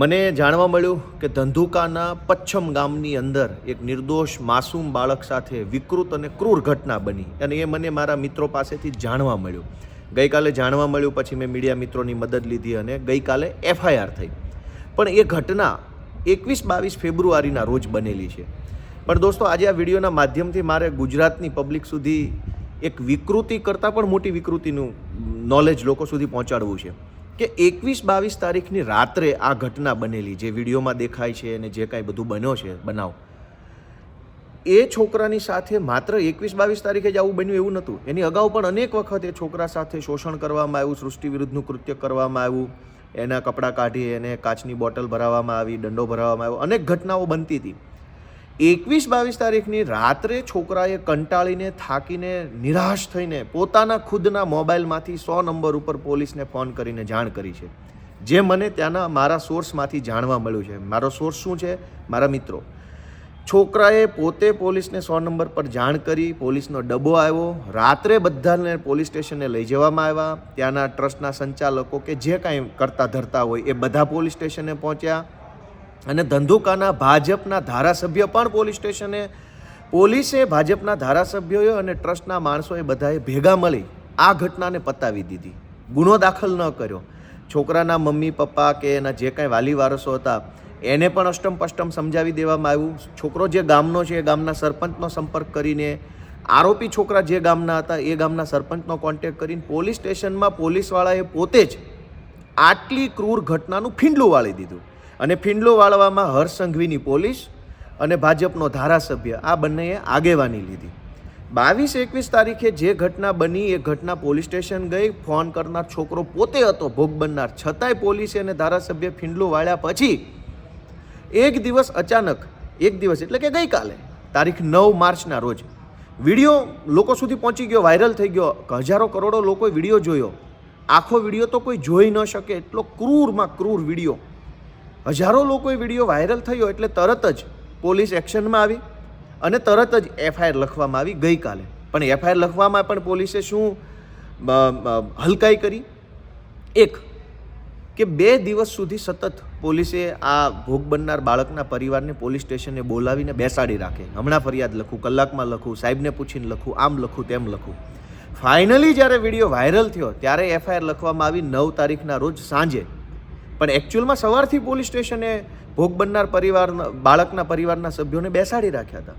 મને જાણવા મળ્યું કે ધંધુકાના પચ્છમ ગામની અંદર એક નિર્દોષ માસૂમ બાળક સાથે વિકૃત અને ક્રૂર ઘટના બની અને એ મને મારા મિત્રો પાસેથી જાણવા મળ્યું. ગઈકાલે જાણવા મળ્યું, પછી મેં મીડિયા મિત્રોની મદદ લીધી અને ગઈકાલે એફઆઈઆર થઈ. પણ એ ઘટના એકવીસ બાવીસ ફેબ્રુઆરીના રોજ બનેલી છે. પણ દોસ્તો, આજે આ વિડીયોના માધ્યમથી મારે ગુજરાતની પબ્લિક સુધી એક વિકૃતિ કરતાં પણ મોટી વિકૃતિનું નોલેજ લોકો સુધી પહોંચાડવું છે. કે એકવીસ બાવીસ તારીખની રાત્રે આ ઘટના બનેલી જે વિડીયોમાં દેખાય છે અને જે કાંઈ બધું બન્યો છે બનાવ, એ છોકરાની સાથે માત્ર એકવીસ બાવીસ તારીખે જ આવું બન્યું એવું નહોતું. એની અગાઉ પણ અનેક વખત એ છોકરા સાથે શોષણ કરવામાં આવ્યું, સૃષ્ટિ વિરુદ્ધનું કૃત્ય કરવામાં આવ્યું, એના કપડાં કાઢી એને કાચની બોટલ ભરાવવામાં આવી, દંડો ભરાવવામાં આવ્યો, અનેક ઘટનાઓ બનતી હતી. એકવીસ બાવીસ તારીખની રાત્રે છોકરાએ કંટાળીને થાકીને નિરાશ થઈને પોતાના ખુદના મોબાઈલમાંથી સો નંબર ઉપર પોલીસને ફોન કરીને જાણ કરી છે. જે મને ત્યાંના મારા સોર્સમાંથી જાણવા મળ્યું છે. મારો સોર્સ શું છે? મારા મિત્રો. છોકરાએ પોતે પોલીસને સો નંબર પર જાણ કરી, પોલીસનો ડબ્બો આવ્યો. રાત્રે બધાને પોલીસ સ્ટેશને લઈ જવામાં આવ્યા. ત્યાંના ટ્રસ્ટના સંચાલકો કે જે કાંઈ કરતા ધરતા હોય એ બધા પોલીસ સ્ટેશને પહોંચ્યા. અને ધંધુકાના ભાજપના ધારાસભ્ય પણ પોલીસ સ્ટેશને, પોલીસે ભાજપના ધારાસભ્યોએ અને ટ્રસ્ટના માણસોએ બધાએ ભેગા મળી આ ઘટનાને પતાવી દીધી. ગુનો દાખલ ન કર્યો. છોકરાના મમ્મી, પપ્પા કે એના જે કાંઈ વાલી વારસો હતા, એને પણ અષ્ટમ પષ્ટમ સમજાવી દેવામાં આવ્યું. છોકરો જે ગામનો છે, એ ગામના સરપંચનો સંપર્ક કરીને, આરોપી છોકરા જે ગામના હતા, એ ગામના સરપંચનો કોન્ટેક્ટ કરીને પોલીસ સ્ટેશનમાં પોલીસવાળાએ પોતે જ આટલી ક્રૂર ઘટનાનું ફીંડલું વાળી દીધું. અને ફીંડલું વાળવામાં હરસંઘવીની પોલીસ અને ભાજપનો ધારાસભ્ય. આ બંનેએ આગેવાની લીધી. બાવીસ એકવીસ તારીખે જે ઘટના બની એ ઘટના પોલીસ સ્ટેશન ગઈ. ફોન કરનાર છોકરો પોતે હતો. ભોગ બનનાર. છતાંય પોલીસે અને ધારાસભ્ય ફીંડલું વાળ્યા પછી એક દિવસ અચાનક, એક દિવસ એટલે કે ગઈકાલે, તારીખ નવ માર્ચના રોજ, વીડિયો લોકો સુધી પહોંચી ગયો, વાયરલ થઈ ગયો. હજારો કરોડો લોકોએ વીડિયો જોયો. આખો વીડિયો તો કોઈ જોઈ ન શકે. એટલો ક્રૂરમાં ક્રૂર વીડિયો. હજારો લોકોએ વીડિયો વાયરલ થયો એટલે તરત જ પોલીસ એક્શનમાં આવી અને તરત જ એફઆઈઆર લખવામાં આવી ગઈકાલે. પણ એફઆઈઆર લખવામાં પણ પોલીસે શું હલકાઈ કરી? એક, કે બે દિવસ સુધી સતત પોલીસે આ ભોગ બનનાર બાળકના પરિવારને પોલીસ સ્ટેશને બોલાવીને બેસાડી રાખે. હમણાં ફરિયાદ લખું, કલાકમાં લખું, સાહેબને પૂછીને લખું, આમ લખું, તેમ લખું. ફાઇનલી જ્યારે વીડિયો વાયરલ થયો, ત્યારે એફઆઈઆર લખવામાં આવી નવ તારીખના રોજ સાંજે પણ એકચ્યુઅલમાં સવારથી પોલીસ સ્ટેશને ભોગ બનનાર પરિવાર બાળકના પરિવારના સભ્યોને બેસાડી રાખ્યા હતા.